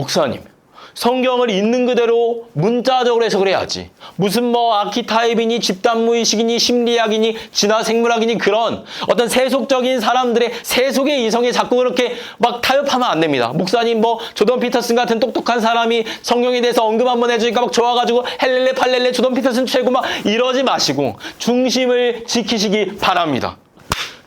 목사님, 성경을 있는 그대로 문자적으로 해석을 해야지. 무슨 뭐 아키타입이니 집단무의식이니 심리학이니 진화생물학이니 그런 어떤 세속적인 사람들의 세속의 이성에 자꾸 그렇게 막 타협하면 안 됩니다. 목사님 뭐 조던 피터슨 같은 똑똑한 사람이 성경에 대해서 언급 한번 해주니까 막 좋아가지고 헬렐레 팔렐레 조던 피터슨 최고 막 이러지 마시고 중심을 지키시기 바랍니다.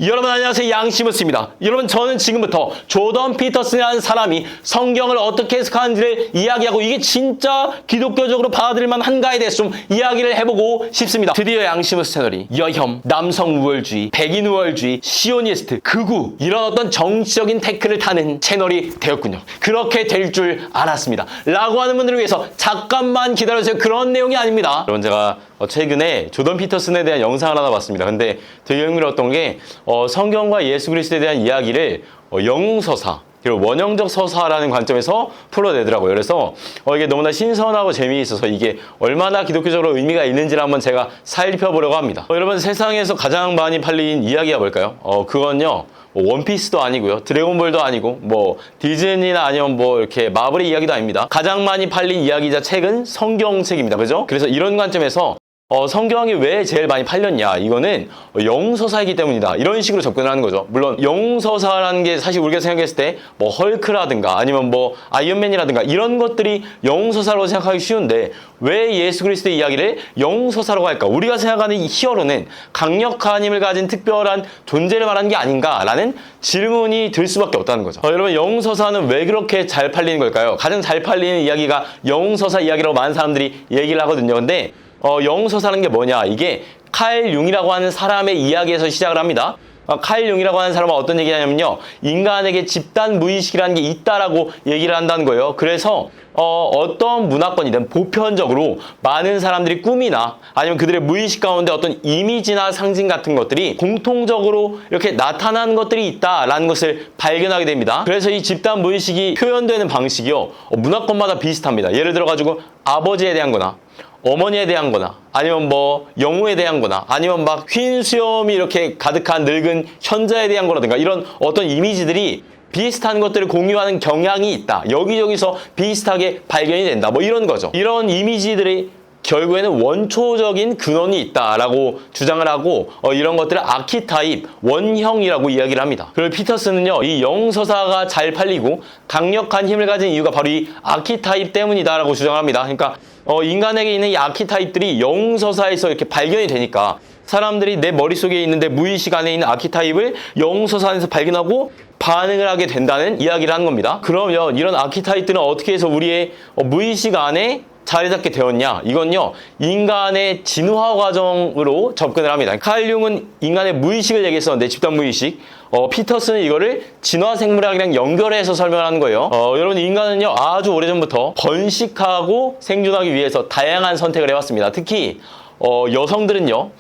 여러분 안녕하세요 양시무스입니다. 여러분 저는 지금부터 조던 피터슨이라는 사람이 성경을 어떻게 해석하는지를 이야기하고 이게 진짜 기독교적으로 받아들일 만한가에 대해서 좀 이야기를 해보고 싶습니다. 드디어 양시무스 채널이 여혐, 남성 우월주의, 백인 우월주의, 시오니스트, 극우 이런 어떤 정치적인 태클을 타는 채널이 되었군요. 그렇게 될 줄 알았습니다. 라고 하는 분들을 위해서 잠깐만 기다려주세요. 그런 내용이 아닙니다. 여러분 제가 어, 최근에 조던 피터슨에 대한 영상을 하나 봤습니다. 근데 되게 흥미로웠던 게 어, 성경과 예수 그리스도에 대한 이야기를 어, 영웅서사 그리고 원형적 서사라는 관점에서 풀어내더라고요. 그래서 어, 이게 너무나 신선하고 재미있어서 이게 얼마나 기독교적으로 의미가 있는지를 한번 제가 살펴보려고 합니다. 어, 여러분 세상에서 가장 많이 팔린 이야기가 뭘까요? 어, 그건요. 뭐 원피스도 아니고요. 드래곤볼도 아니고 뭐 디즈니나 아니면 뭐 이렇게 마블의 이야기도 아닙니다. 가장 많이 팔린 이야기자 책은 성경책입니다. 그죠? 그래서 이런 관점에서 어, 성경이 왜 제일 많이 팔렸냐? 이거는 영웅서사이기 때문이다. 이런 식으로 접근을 하는 거죠. 물론 영웅서사라는 게 사실 우리가 생각했을 때 뭐 헐크라든가 아니면 뭐 아이언맨이라든가 이런 것들이 영웅서사로 생각하기 쉬운데 왜 예수 그리스도의 이야기를 영웅서사라고 할까? 우리가 생각하는 이 히어로는 강력한 힘을 가진 특별한 존재를 말하는 게 아닌가라는 질문이 들 수밖에 없다는 거죠. 어, 여러분 영웅서사는 왜 그렇게 잘 팔리는 걸까요? 가장 잘 팔리는 이야기가 영웅서사 이야기라고 많은 사람들이 얘기를 하거든요. 근데 어, 영웅서사는 게 뭐냐? 이게 칼 융이라고 하는 사람의 이야기에서 시작을 합니다. 어, 칼 융이라고 하는 사람은 어떤 얘기냐면요. 인간에게 집단 무의식이라는 게 있다라고 얘기를 한다는 거예요. 그래서 어, 떤 문화권이든 보편적으로 많은 사람들이 꿈이나 아니면 그들의 무의식 가운데 어떤 이미지나 상징 같은 것들이 공통적으로 이렇게 나타나는 것들이 있다라는 것을 발견하게 됩니다. 그래서 이 집단 무의식이 표현되는 방식이요. 어, 문화권마다 비슷합니다. 예를 들어 가지고 아버지에 대한 거나 어머니에 대한 거나 아니면 뭐 영웅에 대한 거나 아니면 막 흰 수염이 이렇게 가득한 늙은 현자에 대한 거라든가 이런 어떤 이미지들이 비슷한 것들을 공유하는 경향이 있다. 여기저기서 비슷하게 발견이 된다. 뭐 이런 거죠. 이런 이미지들이 결국에는 원초적인 근원이 있다라고 주장을 하고 어, 이런 것들을 아키타입, 원형이라고 이야기를 합니다. 그리고 피터스는요, 이 영서사가 잘 팔리고 강력한 힘을 가진 이유가 바로 이 아키타입 때문이다라고 주장을 합니다. 그러니까 어, 인간에게 있는 이 아키타입들이 영서사에서 이렇게 발견이 되니까 사람들이 내 머릿속에 있는데 무의식 안에 있는 아키타입을 영서사 안에서 발견하고 반응을 하게 된다는 이야기를 하는 겁니다. 그러면 이런 아키타입들은 어떻게 해서 우리의 어, 무의식 안에 자리 잡게 되었냐? 이건요, 인간의 진화 과정으로 접근을 합니다. 칼 융은 인간의 무의식을 얘기했었는데, 집단 무의식. 어, 피터스는 이거를 진화 생물학이랑 연결해서 설명을 하는 거예요. 어, 여러분, 인간은요, 아주 오래전부터 번식하고 생존하기 위해서 다양한 선택을 해왔습니다. 특히, 어, 여성들은요,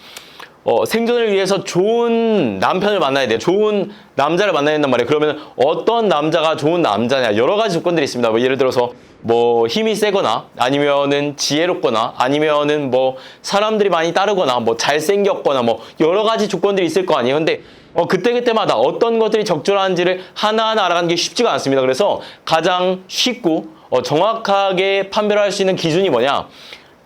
어, 생존을 위해서 좋은 남편을 만나야 돼요. 좋은 남자를 만나야 된단 말이에요. 그러면 어떤 남자가 좋은 남자냐. 여러 가지 조건들이 있습니다. 뭐 예를 들어서 뭐 힘이 세거나 아니면은 지혜롭거나 아니면은 뭐 사람들이 많이 따르거나 뭐 잘생겼거나 뭐 여러 가지 조건들이 있을 거 아니에요. 근데 어, 그때그때마다 어떤 것들이 적절한지를 하나하나 알아가는 게 쉽지가 않습니다. 그래서 가장 쉽고 어, 정확하게 판별할 수 있는 기준이 뭐냐.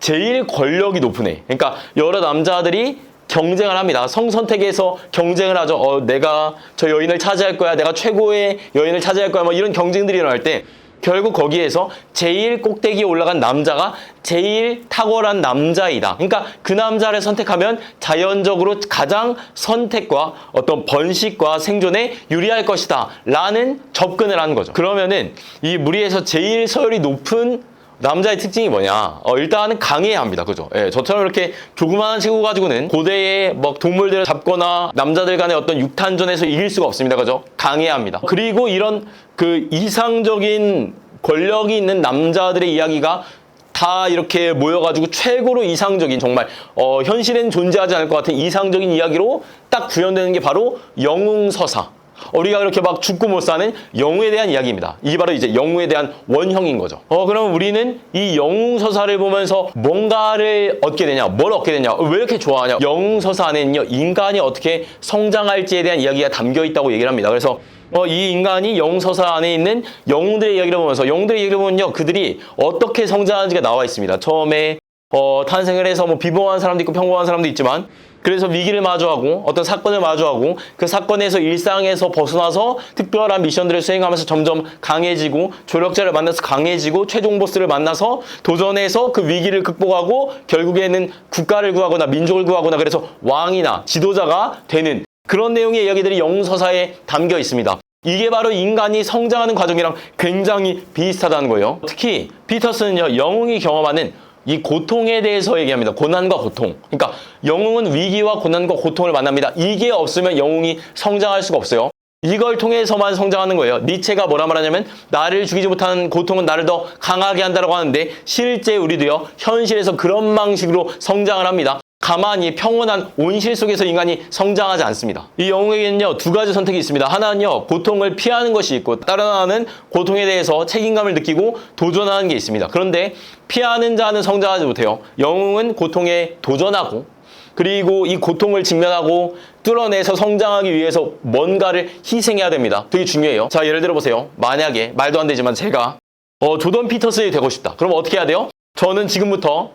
제일 권력이 높은 애. 그러니까 여러 남자들이 경쟁을 합니다. 성선택에서 경쟁을 하죠. 어, 내가 저 여인을 차지할 거야. 내가 최고의 여인을 차지할 거야. 뭐 이런 경쟁들이 일어날 때 결국 거기에서 제일 꼭대기에 올라간 남자가 제일 탁월한 남자이다. 그러니까 그 남자를 선택하면 자연적으로 가장 선택과 어떤 번식과 생존에 유리할 것이다. 라는 접근을 하는 거죠. 그러면은 이 무리에서 제일 서열이 높은 남자의 특징이 뭐냐? 어, 일단은 강해야 합니다. 그죠? 예, 저처럼 이렇게 조그마한 친구 가지고는 고대의 뭐 동물들을 잡거나 남자들 간의 어떤 육탄전에서 이길 수가 없습니다. 그죠? 강해야 합니다. 그리고 이런 그 이상적인 권력이 있는 남자들의 이야기가 다 이렇게 모여가지고 최고로 이상적인 정말 어, 현실엔 존재하지 않을 것 같은 이상적인 이야기로 딱 구현되는 게 바로 영웅 서사. 우리가 그렇게 막 죽고 못 사는 영웅에 대한 이야기입니다. 이게 바로 이제 영웅에 대한 원형인 거죠. 어, 그럼 우리는 이 영웅 서사를 보면서 뭔가를 얻게 되냐, 뭘 얻게 되냐, 왜 이렇게 좋아하냐. 영웅 서사 안에는요, 인간이 어떻게 성장할지에 대한 이야기가 담겨 있다고 얘기를 합니다. 그래서 어, 이 인간이 영서사 안에 있는 영웅들의 이야기를 보면서 영웅들의 이야기를 보면요. 그들이 어떻게 성장하는지가 나와 있습니다. 처음에 어, 탄생을 해서 뭐 비범한 사람도 있고 평범한 사람도 있지만 그래서 위기를 마주하고 어떤 사건을 마주하고 그 사건에서 일상에서 벗어나서 특별한 미션들을 수행하면서 점점 강해지고 조력자를 만나서 강해지고 최종 보스를 만나서 도전해서 그 위기를 극복하고 결국에는 국가를 구하거나 민족을 구하거나 그래서 왕이나 지도자가 되는 그런 내용의 이야기들이 영서사에 담겨 있습니다. 이게 바로 인간이 성장하는 과정이랑 굉장히 비슷하다는 거예요. 특히 피터슨은요, 영웅이 경험하는 이 고통에 대해서 얘기합니다. 고난과 고통. 그러니까 영웅은 위기와 고난과 고통을 만납니다. 이게 없으면 영웅이 성장할 수가 없어요. 이걸 통해서만 성장하는 거예요. 니체가 뭐라 말하냐면 나를 죽이지 못하는 고통은 나를 더 강하게 한다고 하는데 실제 우리도요. 현실에서 그런 방식으로 성장을 합니다. 가만히 평온한 온실 속에서 인간이 성장하지 않습니다. 이 영웅에게는요, 두 가지 선택이 있습니다. 하나는요, 고통을 피하는 것이 있고, 다른 하나는 고통에 대해서 책임감을 느끼고 도전하는 게 있습니다. 그런데 피하는 자는 성장하지 못해요. 영웅은 고통에 도전하고, 그리고 이 고통을 직면하고 뚫어내서 성장하기 위해서 뭔가를 희생해야 됩니다. 되게 중요해요. 자, 예를 들어 보세요. 만약에, 말도 안 되지만 제가, 어, 조던 피터슨이 되고 싶다. 그럼 어떻게 해야 돼요? 저는 지금부터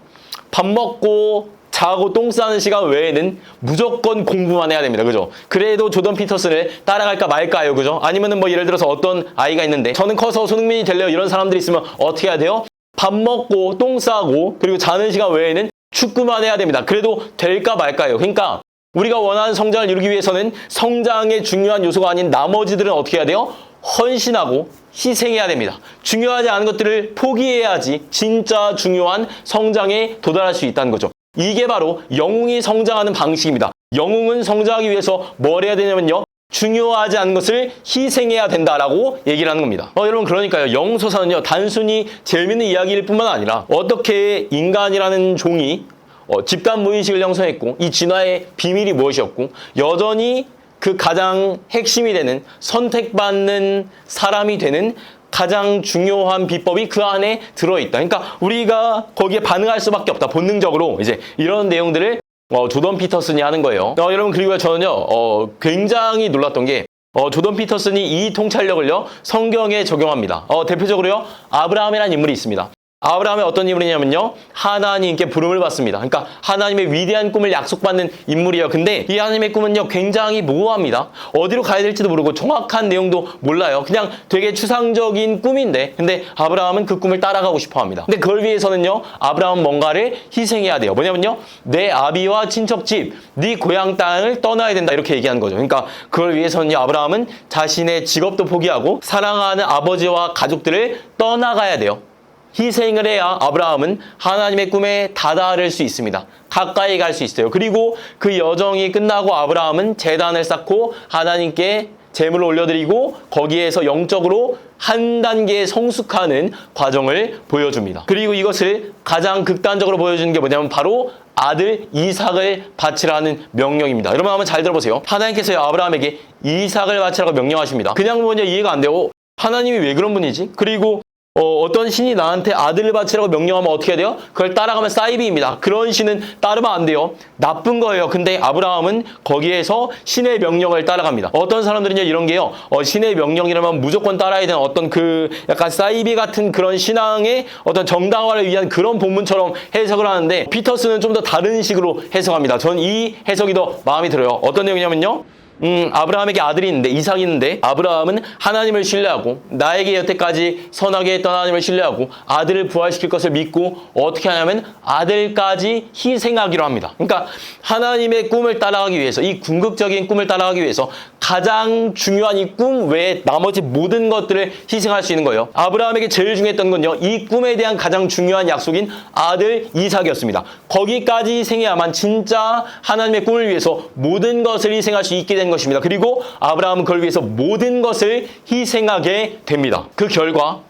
밥 먹고 자고 똥 싸는 시간 외에는 무조건 공부만 해야 됩니다. 그죠? 그래도 조던 피터슨을 따라갈까 말까요? 그죠? 아니면은 뭐 예를 들어서 어떤 아이가 있는데 저는 커서 손흥민이 될래요. 이런 사람들이 있으면 어떻게 해야 돼요? 밥 먹고 똥 싸고 그리고 자는 시간 외에는 축구만 해야 됩니다. 그래도 될까 말까요? 그러니까 우리가 원하는 성장을 이루기 위해서는 성장의 중요한 요소가 아닌 나머지들은 어떻게 해야 돼요? 헌신하고 희생해야 됩니다. 중요하지 않은 것들을 포기해야지 진짜 중요한 성장에 도달할 수 있다는 거죠. 이게 바로 영웅이 성장하는 방식입니다. 영웅은 성장하기 위해서 뭘 해야 되냐면요. 중요하지 않은 것을 희생해야 된다라고 얘기를 하는 겁니다. 어, 여러분 그러니까요. 영소사는요. 단순히 재밌는 이야기일 뿐만 아니라 어떻게 인간이라는 종이 어, 집단 무의식을 형성했고 이 진화의 비밀이 무엇이었고 여전히 그 가장 핵심이 되는 선택받는 사람이 되는 가장 중요한 비법이 그 안에 들어있다. 그러니까 우리가 거기에 반응할 수밖에 없다. 본능적으로 이제 이런 내용들을 어, 조던 피터슨이 하는 거예요. 어, 여러분 그리고 저는요 어, 굉장히 놀랐던 게 어, 조던 피터슨이 이 통찰력을요 성경에 적용합니다. 어, 대표적으로요 아브라함이라는 인물이 있습니다. 아브라함의 어떤 인물이냐면요. 하나님께 부름을 받습니다. 그러니까 하나님의 위대한 꿈을 약속받는 인물이에요. 근데 이 하나님의 꿈은요. 굉장히 모호합니다. 어디로 가야 될지도 모르고 정확한 내용도 몰라요. 그냥 되게 추상적인 꿈인데 근데 아브라함은 그 꿈을 따라가고 싶어 합니다. 근데 그걸 위해서는요. 아브라함은 뭔가를 희생해야 돼요. 뭐냐면요. 내 아비와 친척집, 네 고향 땅을 떠나야 된다. 이렇게 얘기하는 거죠. 그러니까 그걸 위해서는요. 아브라함은 자신의 직업도 포기하고 사랑하는 아버지와 가족들을 떠나가야 돼요. 희생을 해야 아브라함은 하나님의 꿈에 다다를 수 있습니다. 가까이 갈 수 있어요. 그리고 그 여정이 끝나고 아브라함은 재단을 쌓고 하나님께 재물을 올려드리고 거기에서 영적으로 한 단계 성숙하는 과정을 보여줍니다. 그리고 이것을 가장 극단적으로 보여주는 게 뭐냐면 바로 아들 이삭을 바치라는 명령입니다. 여러분 한번 잘 들어보세요. 하나님께서 아브라함에게 이삭을 바치라고 명령하십니다. 그냥 보면 이해가 안 돼요. 하나님이 왜 그런 분이지? 그리고 어, 떤 신이 나한테 아들을 바치라고 명령하면 어떻게 해야 돼요? 그걸 따라가면 사이비입니다. 그런 신은 따르면 안 돼요. 나쁜 거예요. 근데 아브라함은 거기에서 신의 명령을 따라갑니다. 어떤 사람들은요 이런 게요. 어, 신의 명령이라면 무조건 따라야 되는 어떤 그 약간 사이비 같은 그런 신앙의 어떤 정당화를 위한 그런 본문처럼 해석을 하는데 피터스는 좀 더 다른 식으로 해석합니다. 전 이 해석이 더 마음에 들어요. 어떤 내용이냐면요. 음, 아브라함에게 아들이 있는데 이삭이 있는데 아브라함은 하나님을 신뢰하고 나에게 여태까지 선하게 했던 하나님을 신뢰하고 아들을 부활시킬 것을 믿고 어떻게 하냐면 아들까지 희생하기로 합니다. 그러니까 하나님의 꿈을 따라가기 위해서 이 궁극적인 꿈을 따라가기 위해서 가장 중요한 이 꿈 외에 나머지 모든 것들을 희생할 수 있는 거예요. 아브라함에게 제일 중요했던 건요. 이 꿈에 대한 가장 중요한 약속인 아들 이삭이었습니다. 거기까지 희생해야만 진짜 하나님의 꿈을 위해서 모든 것을 희생할 수 있게 된 것입니다. 그리고 아브라함은 그걸 위해서 모든 것을 희생하게 됩니다. 그 결과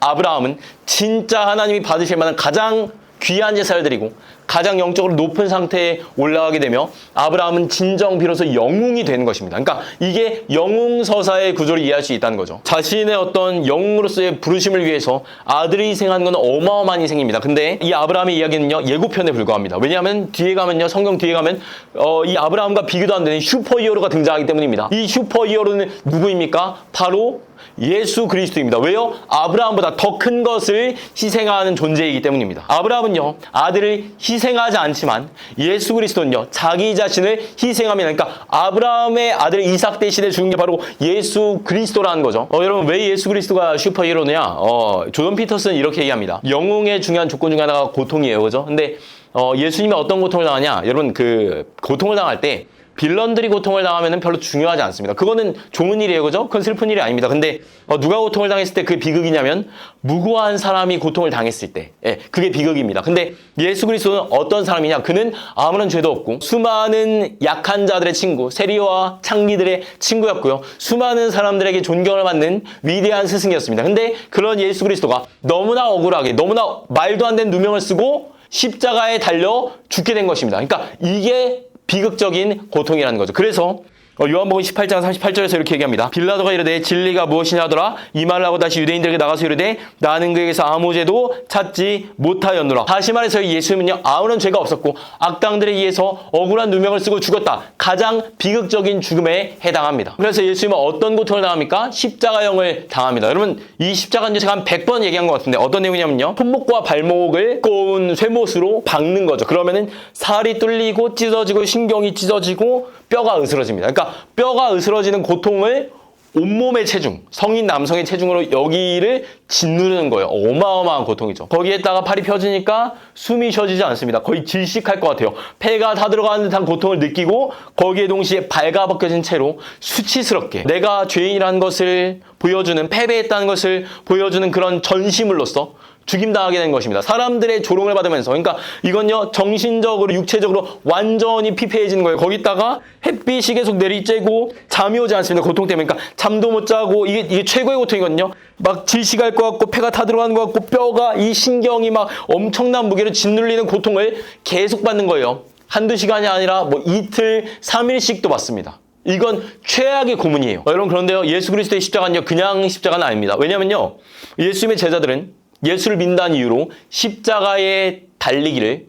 아브라함은 진짜 하나님이 받으실 만한 가장 귀한 제사를 드리고 가장 영적으로 높은 상태에 올라가게 되며 아브라함은 진정 비로소 영웅이 되는 것입니다. 그러니까 이게 영웅 서사의 구조를 이해할 수 있다는 거죠. 자신의 어떤 영웅으로서의 부르심을 위해서 아들이 희생하는 건 어마어마한 희생입니다. 근데 이 아브라함의 이야기는요 예고편에 불과합니다. 왜냐하면 뒤에 가면요 성경 뒤에 가면 어, 이 아브라함과 비교도 안 되는 슈퍼히어로가 등장하기 때문입니다. 이 슈퍼히어로는 누구입니까? 바로 예수 그리스도입니다. 왜요? 아브라함보다 더 큰 것을 희생하는 존재이기 때문입니다. 아브라함은요, 아들을 희생하지 않지만 예수 그리스도는요, 자기 자신을 희생합니다. 그러니까 아브라함의 아들 이삭 대신에 죽은 게 바로 예수 그리스도라는 거죠. 어, 여러분, 왜 예수 그리스도가 슈퍼히어로냐? 어, 조던 피터스는 이렇게 얘기합니다. 영웅의 중요한 조건 중 하나가 고통이에요. 그죠? 근데 어, 예수님이 어떤 고통을 당하냐? 여러분, 그 고통을 당할 때 빌런들이 고통을 당하면 별로 중요하지 않습니다. 그거는 좋은 일이에요, 그죠? 그건 슬픈 일이 아닙니다. 근데 어, 누가 고통을 당했을 때 그게 비극이냐면 무고한 사람이 고통을 당했을 때, 예, 그게 비극입니다. 근데 예수 그리스도는 어떤 사람이냐? 그는 아무런 죄도 없고 수많은 약한 자들의 친구, 세리와 창기들의 친구였고요. 수많은 사람들에게 존경을 받는 위대한 스승이었습니다. 근데 그런 예수 그리스도가 너무나 억울하게, 너무나 말도 안 되는 누명을 쓰고 십자가에 달려 죽게 된 것입니다. 그러니까 이게 비극적인 고통이라는 거죠. 그래서 어, 요한복음 18장 38절에서 이렇게 얘기합니다. 빌라도가 이르되 진리가 무엇이냐 하더라. 이 말을 하고 다시 유대인들에게 나가서 이르되 나는 그에게서 아무 죄도 찾지 못하였노라. 다시 말해서 예수님은요 아무런 죄가 없었고 악당들에 의해서 억울한 누명을 쓰고 죽었다. 가장 비극적인 죽음에 해당합니다. 그래서 예수님은 어떤 고통을 당합니까? 십자가형을 당합니다. 여러분 이 십자가는 제가 한 100번 얘기한 것 같은데 어떤 내용이냐면요. 손목과 발목을 꼬운 쇠못으로 박는 거죠. 그러면은 살이 뚫리고 찢어지고 신경이 찢어지고 뼈가 으스러집니다. 그러니까 뼈가 으스러지는 고통을 온몸의 체중, 성인 남성의 체중으로 여기를 짓누르는 거예요. 어마어마한 고통이죠. 거기에다가 팔이 펴지니까 숨이 쉬어지지 않습니다. 거의 질식할 것 같아요. 폐가 다 들어가는 듯한 고통을 느끼고 거기에 동시에 발가벗겨진 채로 수치스럽게 내가 죄인이라는 것을 보여주는 패배했다는 것을 보여주는 그런 전시물로서 죽임당하게 된 것입니다. 사람들의 조롱을 받으면서. 그러니까 이건요, 정신적으로, 육체적으로 완전히 피폐해지는 거예요. 거기다가 햇빛이 계속 내리쬐고 잠이 오지 않습니다. 고통 때문에. 그러니까 잠도 못 자고 이게, 이게 최고의 고통이거든요. 막 질식할 것 같고 폐가 다 들어가는 것 같고 뼈가 이 신경이 막 엄청난 무게로 짓눌리는 고통을 계속 받는 거예요. 한두 시간이 아니라 뭐 이틀, 삼일씩도 받습니다. 이건 최악의 고문이에요. 어, 여러분 그런데요. 예수 그리스도의 십자가는요. 그냥 십자가는 아닙니다. 왜냐면요. 예수님의 제자들은 예수를 믿는다는 이유로 십자가에 달리기를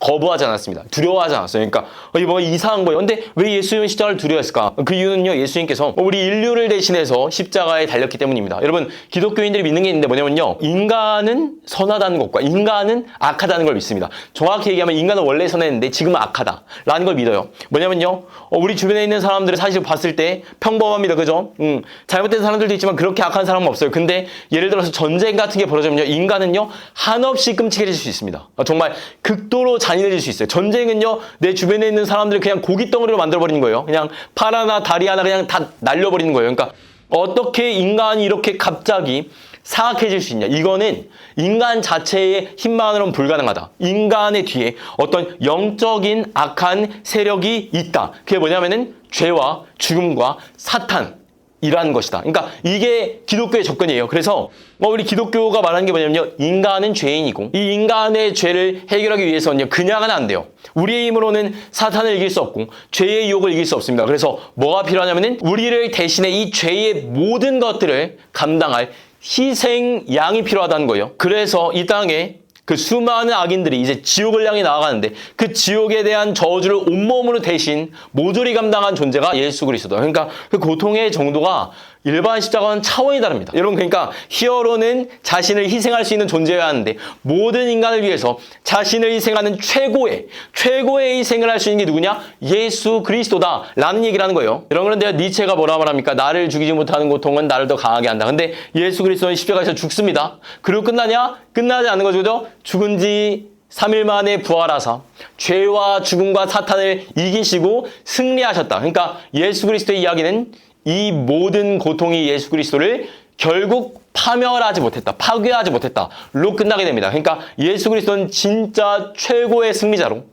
거부하지 않았습니다. 두려워하지 않았어요. 그러니까 뭔가 이상한 거예요. 근데 왜 예수님은 십자가를 두려워했을까? 그 이유는요. 예수님께서 우리 인류를 대신해서 십자가에 달렸기 때문입니다. 여러분 기독교인들이 믿는 게 있는데 뭐냐면요. 인간은 선하다는 것과 인간은 악하다는 걸 믿습니다. 정확히 얘기하면 인간은 원래 선했는데 지금은 악하다라는 걸 믿어요. 뭐냐면요. 어, 우리 주변에 있는 사람들을 사실 봤을 때 평범합니다. 그죠? 음, 잘못된 사람들도 있지만 그렇게 악한 사람은 없어요. 근데 예를 들어서 전쟁 같은 게 벌어지면요. 인간은요. 한없이 끔찍해질 수 있습니다. 어, 정말 극도로 잔인해질 수 있어요. 전쟁은요, 내 주변에 있는 사람들을 그냥 고기 덩어리로 만들어버리는 거예요. 그냥 팔 하나, 다리 하나 그냥 다 날려버리는 거예요. 그러니까 어떻게 인간이 이렇게 갑자기 사악해질 수 있냐. 이거는 인간 자체의 힘만으로는 불가능하다. 인간의 뒤에 어떤 영적인 악한 세력이 있다. 그게 뭐냐면은 죄와 죽음과 사탄. 이라는 것이다. 그러니까 이게 기독교의 접근이에요. 그래서 뭐 우리 기독교가 말하는 게 뭐냐면요. 인간은 죄인이고 이 인간의 죄를 해결하기 위해서는요. 그냥은 안 돼요. 우리의 힘으로는 사탄을 이길 수 없고 죄의 유혹을 이길 수 없습니다. 그래서 뭐가 필요하냐면은 우리를 대신해 이 죄의 모든 것들을 감당할 희생 양이 필요하다는 거예요. 그래서 이 땅에 그 수많은 악인들이 이제 지옥을 향해 나아가는데 그 지옥에 대한 저주를 온몸으로 대신 모조리 감당한 존재가 예수 그리스도. 그러니까 그 고통의 정도가 일반 십자가와는 차원이 다릅니다. 여러분 그러니까 히어로는 자신을 희생할 수 있는 존재여야 하는데 모든 인간을 위해서 자신을 희생하는 최고의 최고의 희생을 할 수 있는 게 누구냐? 예수 그리스도다라는 얘기를 하는 거예요. 여러분 그런데 니체가 뭐라 말합니까? 나를 죽이지 못하는 고통은 나를 더 강하게 한다. 근데 예수 그리스도는 십자가에서 죽습니다. 그리고 끝나냐? 끝나지 않는 거죠. 죽은 지 3일 만에 부활하사 죄와 죽음과 사탄을 이기시고 승리하셨다. 그러니까 예수 그리스도의 이야기는 이 모든 고통이 예수 그리스도를 결국 파멸하지 못했다. 파괴하지 못했다.로 끝나게 됩니다. 그러니까 예수 그리스도는 진짜 최고의 승리자로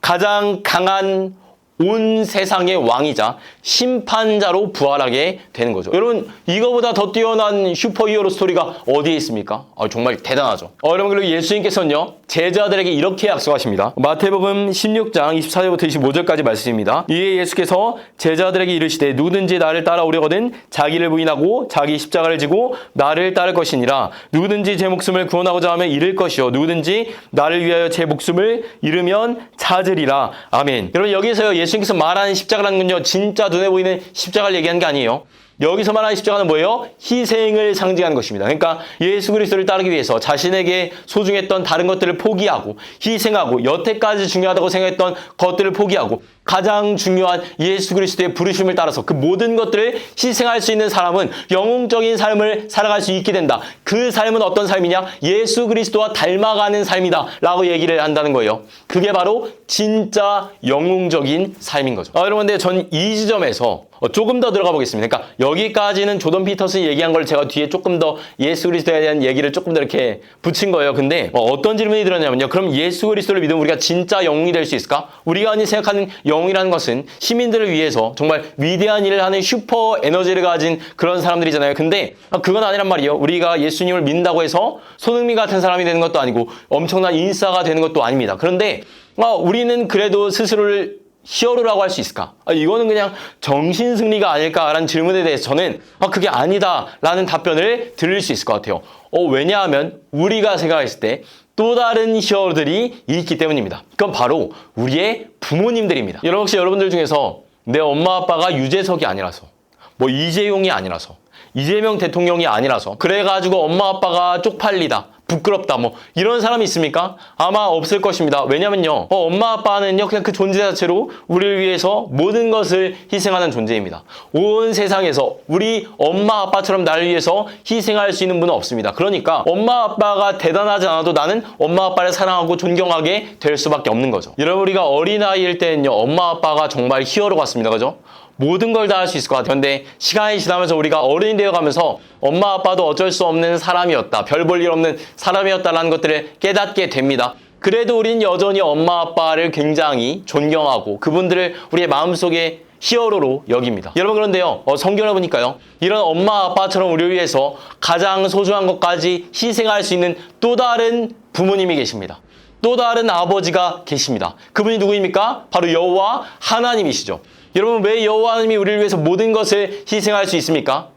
가장 강한 온 세상의 왕이자 심판자로 부활하게 되는 거죠. 여러분 이거보다 더 뛰어난 슈퍼히어로 스토리가 어디에 있습니까? 아, 정말 대단하죠. 어, 여러분 그리고 예수님께서는요 제자들에게 이렇게 약속하십니다. 마태복음 16장 24절부터 25절까지 말씀입니다. 이에 예수께서 제자들에게 이르시되 누구든지 나를 따라오려거든 자기를 부인하고 자기 십자가를 지고 나를 따를 것이니라 누구든지 제 목숨을 구원하고자 하면 잃을 것이요 누구든지 나를 위하여 제 목숨을 잃으면 찾으리라 아멘. 여러분 여기서요 예수 님께서 말하는 십자가라는 건요 진짜 눈에 보이는 십자가를 얘기하는 게 아니에요. 여기서 말하는 십자가는 뭐예요? 희생을 상징하는 것입니다. 그러니까 예수 그리스도를 따르기 위해서 자신에게 소중했던 다른 것들을 포기하고 희생하고 여태까지 중요하다고 생각했던 것들을 포기하고 가장 중요한 예수 그리스도의 부르심을 따라서 그 모든 것들을 희생할 수 있는 사람은 영웅적인 삶을 살아갈 수 있게 된다. 그 삶은 어떤 삶이냐? 예수 그리스도와 닮아가는 삶이다. 라고 얘기를 한다는 거예요. 그게 바로 진짜 영웅적인 삶인 거죠. 아, 여러분, 근데 전 이 지점에서 어, 조금 더 들어가 보겠습니다. 그러니까 여기까지는 조던 피터슨이 얘기한 걸 제가 뒤에 조금 더 예수 그리스도에 대한 얘기를 조금 더 이렇게 붙인 거예요. 근데 어, 떤 질문이 들었냐면요. 그럼 예수 그리스도를 믿으면 우리가 진짜 영웅이 될 수 있을까? 우리가 흔히 생각하는 영웅이라는 것은 시민들을 위해서 정말 위대한 일을 하는 슈퍼 에너지를 가진 그런 사람들이잖아요. 근데 아, 그건 아니란 말이에요. 우리가 예수님을 믿는다고 해서 손흥민 같은 사람이 되는 것도 아니고 엄청난 인싸가 되는 것도 아닙니다. 그런데 아, 우리는 그래도 스스로를 히어로라고 할 수 있을까? 아, 이거는 그냥 정신 승리가 아닐까라는 질문에 대해서 저는 아, 그게 아니다라는 답변을 들을 수 있을 것 같아요. 어, 왜냐하면 우리가 생각했을 때 또 다른 히어로들이 있기 때문입니다. 그건 바로 우리의 부모님들입니다. 여러분 혹시 여러분들 중에서 내 엄마 아빠가 유재석이 아니라서 뭐 이재용이 아니라서 이재명 대통령이 아니라서 그래가지고 엄마 아빠가 쪽팔리다 부끄럽다 뭐 이런 사람이 있습니까? 아마 없을 것입니다. 왜냐면요. 어, 엄마 아빠는요 그냥 그 존재 자체로 우리를 위해서 모든 것을 희생하는 존재입니다. 온 세상에서 우리 엄마 아빠처럼 나를 위해서 희생할 수 있는 분은 없습니다. 그러니까 엄마 아빠가 대단하지 않아도 나는 엄마 아빠를 사랑하고 존경하게 될 수밖에 없는 거죠. 여러분 우리가 어린아이일 때는요 엄마 아빠가 정말 히어로 같습니다. 그죠? 모든 걸 다 할 수 있을 것 같아요. 근데 시간이 지나면서 우리가 어른이 되어가면서 엄마 아빠도 어쩔 수 없는 사람이었다. 별 볼 일 없는 사람이었다라는 것들을 깨닫게 됩니다. 그래도 우린 여전히 엄마 아빠를 굉장히 존경하고 그분들을 우리의 마음속에 히어로로 여깁니다. 여러분 그런데요. 어, 성경을 보니까요. 이런 엄마 아빠처럼 우리를 위해서 가장 소중한 것까지 희생할 수 있는 또 다른 부모님이 계십니다. 또 다른 아버지가 계십니다. 그분이 누구입니까? 바로 여호와 하나님이시죠. 여러분 왜 여호와 하나님이 우리를 위해서 모든 것을 희생할 수 있습니까?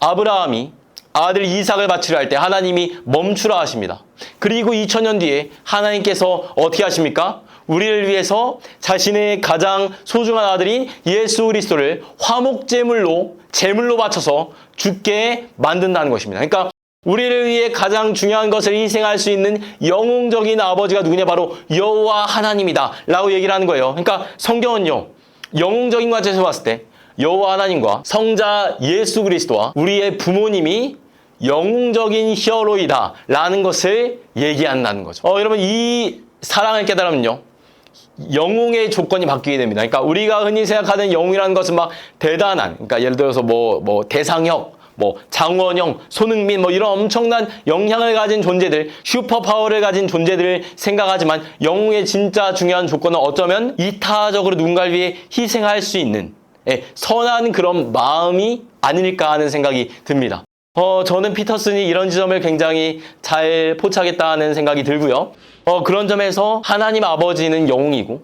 아브라함이 아들 이삭을 바치려 할 때 하나님이 멈추라 하십니다. 그리고 2000년 뒤에 하나님께서 어떻게 하십니까? 우리를 위해서 자신의 가장 소중한 아들인 예수 그리스도를 화목제물로 제물로 바쳐서 죽게 만든다는 것입니다. 그러니까 우리를 위해 가장 중요한 것을 희생할 수 있는 영웅적인 아버지가 누구냐 바로 여호와 하나님이다라고 얘기를 하는 거예요. 그러니까 성경은요. 영웅적인 관점에서 봤을 때 여호와 하나님과 성자 예수 그리스도와 우리의 부모님이 영웅적인 히어로이다 라는 것을 얘기한다는 거죠. 어, 여러분 이 사랑을 깨달으면요. 영웅의 조건이 바뀌게 됩니다. 그러니까 우리가 흔히 생각하는 영웅이라는 것은 막 대단한, 그러니까 예를 들어서 뭐, 뭐 대상혁, 뭐 장원영, 손흥민 뭐 이런 엄청난 영향을 가진 존재들, 슈퍼 파워를 가진 존재들을 생각하지만 영웅의 진짜 중요한 조건은 어쩌면 이타적으로 누군가를 위해 희생할 수 있는 예, 선한 그런 마음이 아닐까 하는 생각이 듭니다. 어, 저는 피터슨이 이런 지점을 굉장히 잘 포착했다는 생각이 들고요. 어, 그런 점에서 하나님 아버지는 영웅이고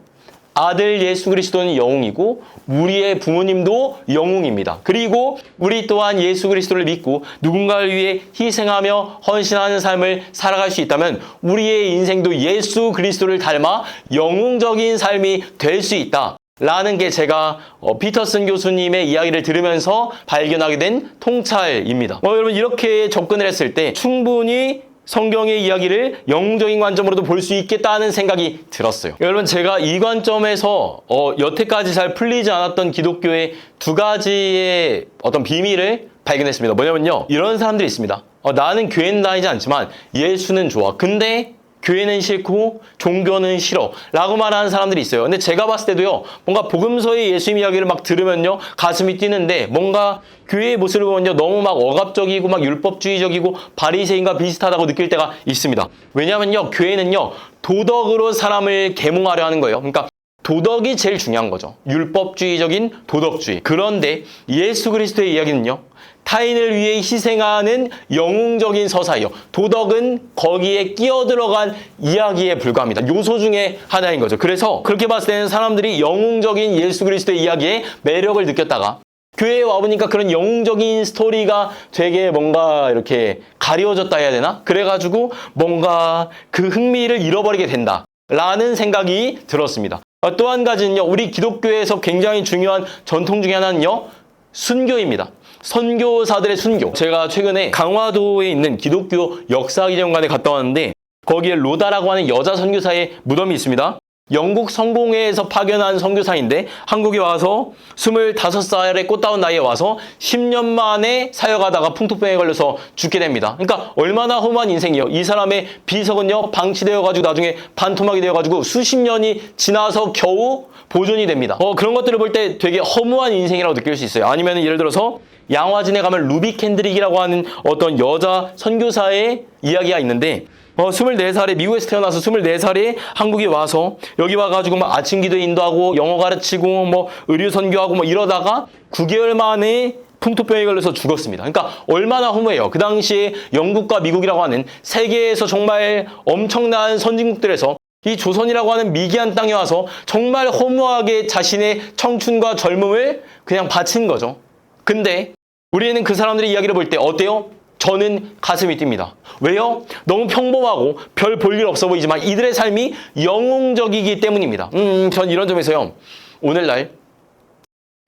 아들 예수 그리스도는 영웅이고 우리의 부모님도 영웅입니다. 그리고 우리 또한 예수 그리스도를 믿고 누군가를 위해 희생하며 헌신하는 삶을 살아갈 수 있다면 우리의 인생도 예수 그리스도를 닮아 영웅적인 삶이 될 수 있다. 라는 게 제가 어, 피터슨 교수님의 이야기를 들으면서 발견하게 된 통찰입니다. 어, 여러분 이렇게 접근을 했을 때 충분히 성경의 이야기를 영웅적인 관점으로도 볼 수 있겠다는 생각이 들었어요. 여러분 제가 이 관점에서 어, 여태까지 잘 풀리지 않았던 기독교의 두 가지의 어떤 비밀을 발견했습니다. 뭐냐면요. 이런 사람들이 있습니다. 어, 나는 교회는 다니지 않지만 예수는 좋아. 근데 교회는 싫고 종교는 싫어 라고 말하는 사람들이 있어요 근데 제가 봤을 때도요 뭔가 복음서의 예수님 이야기를 막 들으면요 가슴이 뛰는데 뭔가 교회의 모습을 보면요 너무 막 억압적이고 막 율법주의적이고 바리새인과 비슷하다고 느낄 때가 있습니다 왜냐하면요 교회는요 도덕으로 사람을 계몽하려 하는 거예요 그러니까 도덕이 제일 중요한 거죠. 율법주의적인 도덕주의. 그런데 예수 그리스도의 이야기는요. 타인을 위해 희생하는 영웅적인 서사예요. 도덕은 거기에 끼어들어간 이야기에 불과합니다. 요소 중에 하나인 거죠. 그래서 그렇게 봤을 때는 사람들이 영웅적인 예수 그리스도의 이야기에 매력을 느꼈다가 교회에 와보니까 그런 영웅적인 스토리가 되게 뭔가 이렇게 가려졌다 해야 되나? 그래가지고 뭔가 그 흥미를 잃어버리게 된다. 라는 생각이 들었습니다. 어, 또한 가지는요, 우리 기독교에서 굉장히 중요한 전통 중에 하나는요, 순교입니다. 선교사들의 순교. 제가 최근에 강화도에 있는 기독교 역사기념관에 갔다 왔는데, 거기에 로다라고 하는 여자 선교사의 무덤이 있습니다. 영국 성공회에서 파견한 선교사인데 한국에 와서 25살의 꽃다운 나이에 와서 10년 만에 사역하다가 풍토병에 걸려서 죽게 됩니다. 그러니까 얼마나 험한 인생이요. 이 사람의 비석은요 방치되어 가지고 나중에 반토막이 되어 가지고 수십 년이 지나서 겨우 보존이 됩니다. 어, 그런 것들을 볼 때 되게 허무한 인생이라고 느낄 수 있어요. 아니면 예를 들어서 양화진에 가면 루비 캔드릭이라고 하는 어떤 여자 선교사의 이야기가 있는데 어, 24살에 미국에서 태어나서 24살에 한국에 와서 여기 와가지고 막 아침 기도 인도하고 영어 가르치고 뭐 의류 선교하고 뭐 이러다가 9개월 만에 풍토병에 걸려서 죽었습니다. 그러니까 얼마나 허무해요. 그 당시에 영국과 미국이라고 하는 세계에서 정말 엄청난 선진국들에서 이 조선이라고 하는 미개한 땅에 와서 정말 허무하게 자신의 청춘과 젊음을 그냥 바친 거죠. 근데 우리는 그 사람들의 이야기를 볼 때 어때요? 저는 가슴이 뜁니다. 왜요? 너무 평범하고 별 볼 일 없어 보이지만 이들의 삶이 영웅적이기 때문입니다. 음, 전 이런 점에서요. 오늘날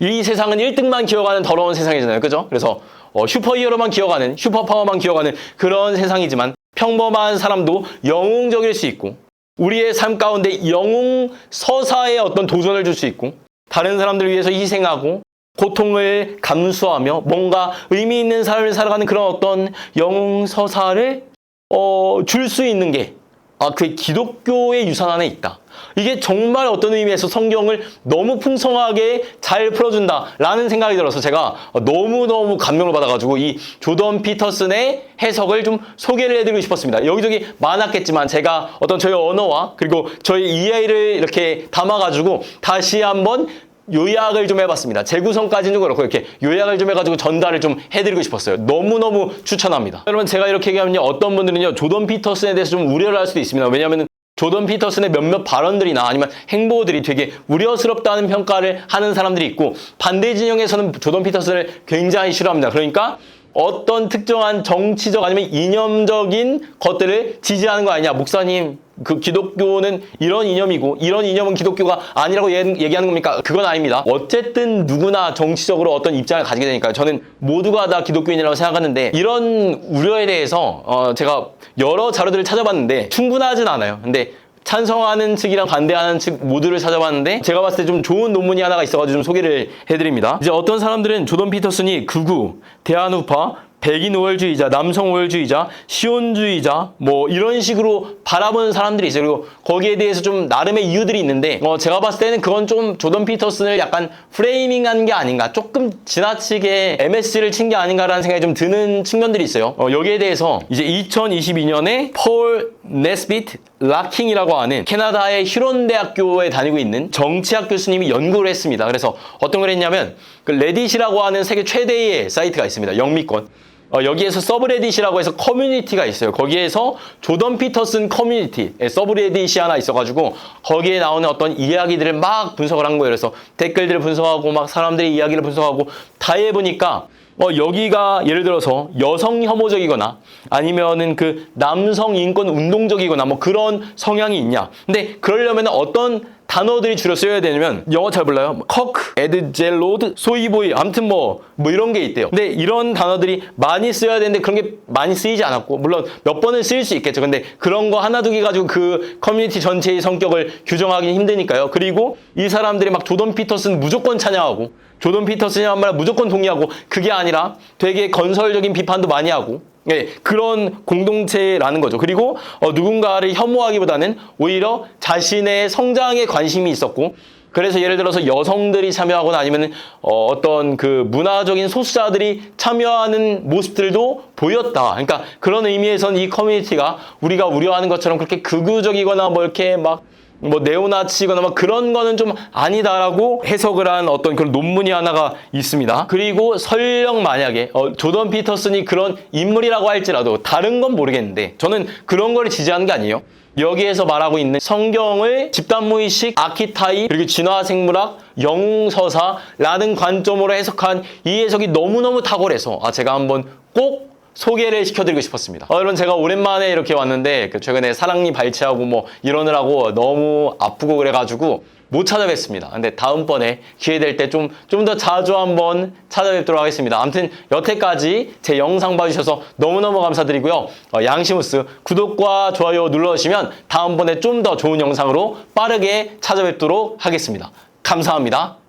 이 세상은 1등만 기억하는 더러운 세상이잖아요. 그죠? 그래서 어, 슈퍼히어로만 기억하는, 슈퍼파워만 기억하는 그런 세상이지만 평범한 사람도 영웅적일 수 있고 우리의 삶 가운데 영웅 서사의 어떤 도전을 줄 수 있고 다른 사람들을 위해서 희생하고 고통을 감수하며 뭔가 의미 있는 삶을 살아가는 그런 어떤 영웅 서사를 어, 줄 수 있는 게 아, 그 기독교의 유산 안에 있다. 이게 정말 어떤 의미에서 성경을 너무 풍성하게 잘 풀어준다라는 생각이 들어서 제가 너무너무 감명을 받아가지고 이 조던 피터슨의 해석을 좀 소개를 해드리고 싶었습니다. 여기저기 많았겠지만 제가 어떤 저의 언어와 그리고 저의 이해를 이렇게 담아가지고 다시 한번 요약을 좀 해봤습니다. 재구성까지는 그렇고 이렇게 요약을 좀 해가지고 전달을 좀 해드리고 싶었어요. 너무너무 추천합니다. 여러분 제가 이렇게 얘기하면요. 어떤 분들은요. 조던 피터슨에 대해서 좀 우려를 할 수도 있습니다. 왜냐하면 조던 피터슨의 몇몇 발언들이나 아니면 행보들이 되게 우려스럽다는 평가를 하는 사람들이 있고 반대 진영에서는 조던 피터슨을 굉장히 싫어합니다. 그러니까 어떤 특정한 정치적 아니면 이념적인 것들을 지지하는 거 아니냐. 목사님, 그 기독교는 이런 이념이고 이런 이념은 기독교가 아니라고 얘- 얘기하는 겁니까? 그건 아닙니다. 어쨌든 누구나 정치적으로 어떤 입장을 가지게 되니까요. 저는 모두가 다 기독교인이라고 생각하는데 이런 우려에 대해서 어, 제가 여러 자료들을 찾아봤는데 충분하진 않아요. 근데 찬성하는 측이랑 반대하는 측 모두를 찾아봤는데 제가 봤을 때 좀 좋은 논문이 하나가 있어가지고 좀 소개를 해드립니다. 이제 어떤 사람들은 조던 피터슨이 극우, 대한우파, 백인 우월주의자, 남성 우월주의자, 시온주의자 뭐 이런 식으로 바라보는 사람들이 있어요. 그리고 거기에 대해서 좀 나름의 이유들이 있는데 어, 제가 봤을 때는 그건 좀 조던 피터슨을 약간 프레이밍한 게 아닌가 조금 지나치게 MS를 친 게 아닌가라는 생각이 좀 드는 측면들이 있어요. 어, 여기에 대해서 이제 2022년에 폴 네스비트 라킹이라고 하는 캐나다의 휴론 대학교에 다니고 있는 정치학 교수님이 연구를 했습니다. 그래서 어떤 걸 했냐면 그 레딧이라고 하는 세계 최대의 사이트가 있습니다. 영미권. 어, 여기에서 서브레딧이라고 해서 커뮤니티가 있어요. 거기에서 조던 피터슨 커뮤니티, 예, 서브레딧이 하나 있어가지고 거기에 나오는 어떤 이야기들을 막 분석을 한 거예요. 그래서 댓글들을 분석하고 막 사람들의 이야기를 분석하고 다 해보니까 어, 여기가 예를 들어서 여성 혐오적이거나 아니면은 그 남성 인권 운동적이거나 뭐 그런 성향이 있냐. 근데 그러려면 어떤 단어들이 주로 쓰여야 되냐면 영어 잘 몰라요. 커크, 에드젤로드, 소이보이 아무튼 뭐, 뭐 이런 게 있대요. 근데 이런 단어들이 많이 쓰여야 되는데 그런 게 많이 쓰이지 않았고 물론 몇 번은 쓰일 수 있겠죠. 근데 그런 거 하나 두 개 가지고 그 커뮤니티 전체의 성격을 규정하기 힘드니까요. 그리고 이 사람들이 막 조던 피터슨 무조건 찬양하고 조던 피터슨이 한말 무조건 동의하고 그게 아니라 되게 건설적인 비판도 많이 하고 예, 그런 공동체라는 거죠. 그리고 어, 누군가를 혐오하기보다는 오히려 자신의 성장에 관심이 있었고 그래서 예를 들어서 여성들이 참여하거나 아니면 어, 어떤 그 문화적인 소수자들이 참여하는 모습들도 보였다. 그러니까 그런 의미에서는 이 커뮤니티가 우리가 우려하는 것처럼 그렇게 극우적이거나 뭐 이렇게 막 뭐 네오나치거나 막 그런 거는 좀 아니다라고 해석을 한 어떤 그런 논문이 하나가 있습니다. 그리고 설령 만약에 어, 조던 피터슨이 그런 인물이라고 할지라도 다른 건 모르겠는데 저는 그런 거를 지지하는 게 아니에요. 여기에서 말하고 있는 성경을 집단무의식, 아키타입, 그리고 진화생물학, 영웅서사라는 관점으로 해석한 이 해석이 너무너무 탁월해서 아 제가 한번 꼭 소개를 시켜드리고 싶었습니다. 어, 여러분 제가 오랜만에 이렇게 왔는데 그 최근에 사랑니 발치하고 뭐 이러느라고 너무 아프고 그래가지고 못 찾아뵙습니다. 근데 다음번에 기회 될 때 좀 좀 더 자주 한번 찾아뵙도록 하겠습니다. 아무튼 여태까지 제 영상 봐주셔서 너무너무 감사드리고요. 어, 양시무스 구독과 좋아요 눌러주시면 다음번에 좀 더 좋은 영상으로 빠르게 찾아뵙도록 하겠습니다. 감사합니다.